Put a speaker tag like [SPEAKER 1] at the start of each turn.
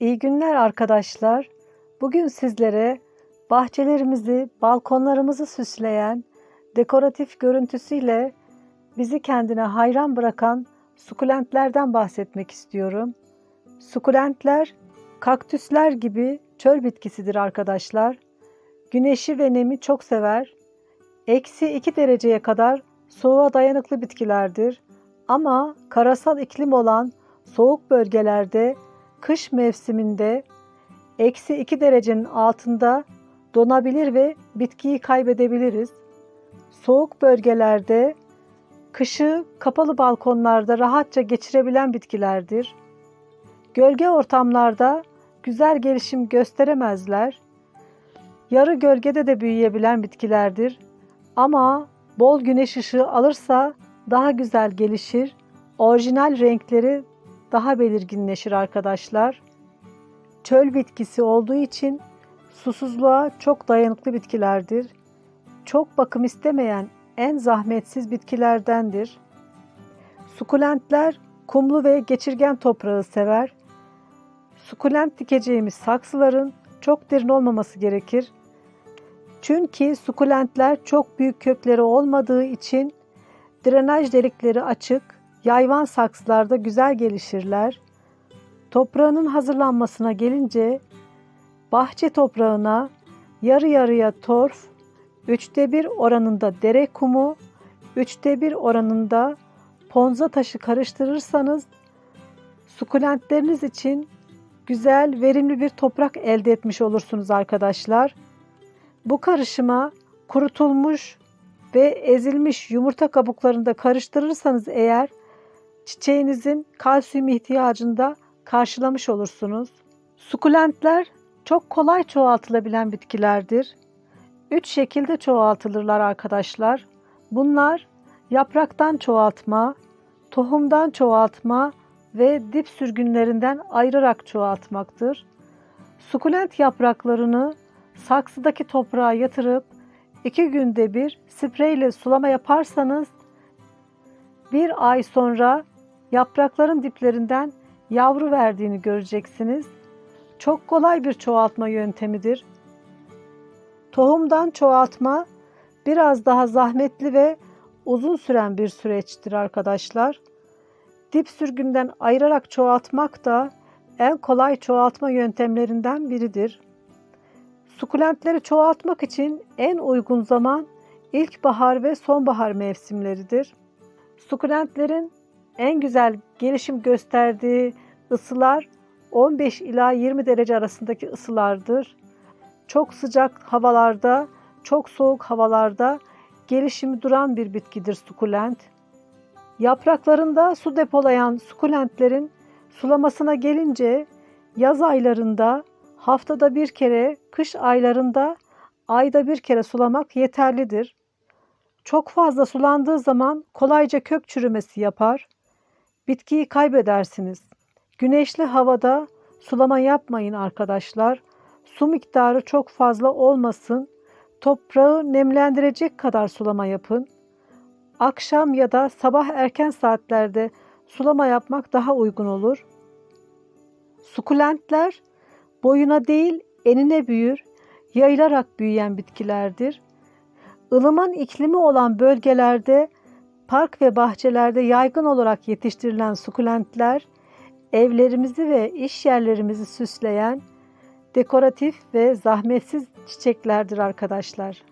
[SPEAKER 1] İyi günler arkadaşlar. Bugün sizlere bahçelerimizi, balkonlarımızı süsleyen dekoratif görüntüsüyle bizi kendine hayran bırakan sukulentlerden bahsetmek istiyorum. Sukulentler kaktüsler gibi çöl bitkisidir arkadaşlar. Güneşi ve nemi çok sever. Eksi 2 dereceye kadar soğuğa dayanıklı bitkilerdir. Ama karasal iklim olan soğuk bölgelerde kış mevsiminde eksi 2 derecenin altında donabilir ve bitkiyi kaybedebiliriz. Soğuk bölgelerde kışı kapalı balkonlarda rahatça geçirebilen bitkilerdir. Gölge ortamlarda güzel gelişim gösteremezler. Yarı gölgede de büyüyebilen bitkilerdir. Ama bol güneş ışığı alırsa daha güzel gelişir. Orijinal renkleri daha belirginleşir arkadaşlar. Çöl bitkisi olduğu için susuzluğa çok dayanıklı bitkilerdir. Çok bakım istemeyen en zahmetsiz bitkilerdendir. Sukulentler kumlu ve geçirgen toprağı sever. Sukulent dikeceğimiz saksıların çok derin olmaması gerekir. Çünkü sukulentler çok büyük kökleri olmadığı için drenaj delikleri açık, yayvan saksılarda güzel gelişirler. Toprağının hazırlanmasına gelince bahçe toprağına yarı yarıya torf, üçte bir oranında dere kumu, üçte bir oranında ponza taşı karıştırırsanız sukulentleriniz için güzel, verimli bir toprak elde etmiş olursunuz arkadaşlar. Bu karışıma kurutulmuş ve ezilmiş yumurta kabuklarını da karıştırırsanız eğer çiçeğinizin kalsiyum ihtiyacını da karşılamış olursunuz. Sukulentler çok kolay çoğaltılabilen bitkilerdir. Üç şekilde çoğaltılırlar arkadaşlar. Bunlar yapraktan çoğaltma, tohumdan çoğaltma ve dip sürgünlerinden ayırarak çoğaltmaktır. Sukulent yapraklarını saksıdaki toprağa yatırıp iki günde bir spreyle sulama yaparsanız bir ay sonra yaprakların diplerinden yavru verdiğini göreceksiniz. Çok kolay bir çoğaltma yöntemidir. Tohumdan çoğaltma biraz daha zahmetli ve uzun süren bir süreçtir arkadaşlar. Dip sürgünden ayırarak çoğaltmak da en kolay çoğaltma yöntemlerinden biridir. Sukulentleri çoğaltmak için en uygun zaman ilkbahar ve sonbahar mevsimleridir. Sukulentlerin en güzel gelişim gösterdiği ısılar 15 ila 20 derece arasındaki ısılardır. Çok sıcak havalarda, çok soğuk havalarda gelişimi duran bir bitkidir sukulent. Yapraklarında su depolayan sukulentlerin sulamasına gelince yaz aylarında haftada bir kere, kış aylarında ayda bir kere sulamak yeterlidir. Çok fazla sulandığı zaman kolayca kök çürümesi yapar. Bitkiyi kaybedersiniz. Güneşli havada sulama yapmayın arkadaşlar. Su miktarı çok fazla olmasın. Toprağı nemlendirecek kadar sulama yapın. Akşam ya da sabah erken saatlerde sulama yapmak daha uygun olur. Sukulentler boyuna değil enine büyür, yayılarak büyüyen bitkilerdir. Ilıman iklimi olan bölgelerde park ve bahçelerde yaygın olarak yetiştirilen sukulentler evlerimizi ve iş yerlerimizi süsleyen dekoratif ve zahmetsiz çiçeklerdir arkadaşlar.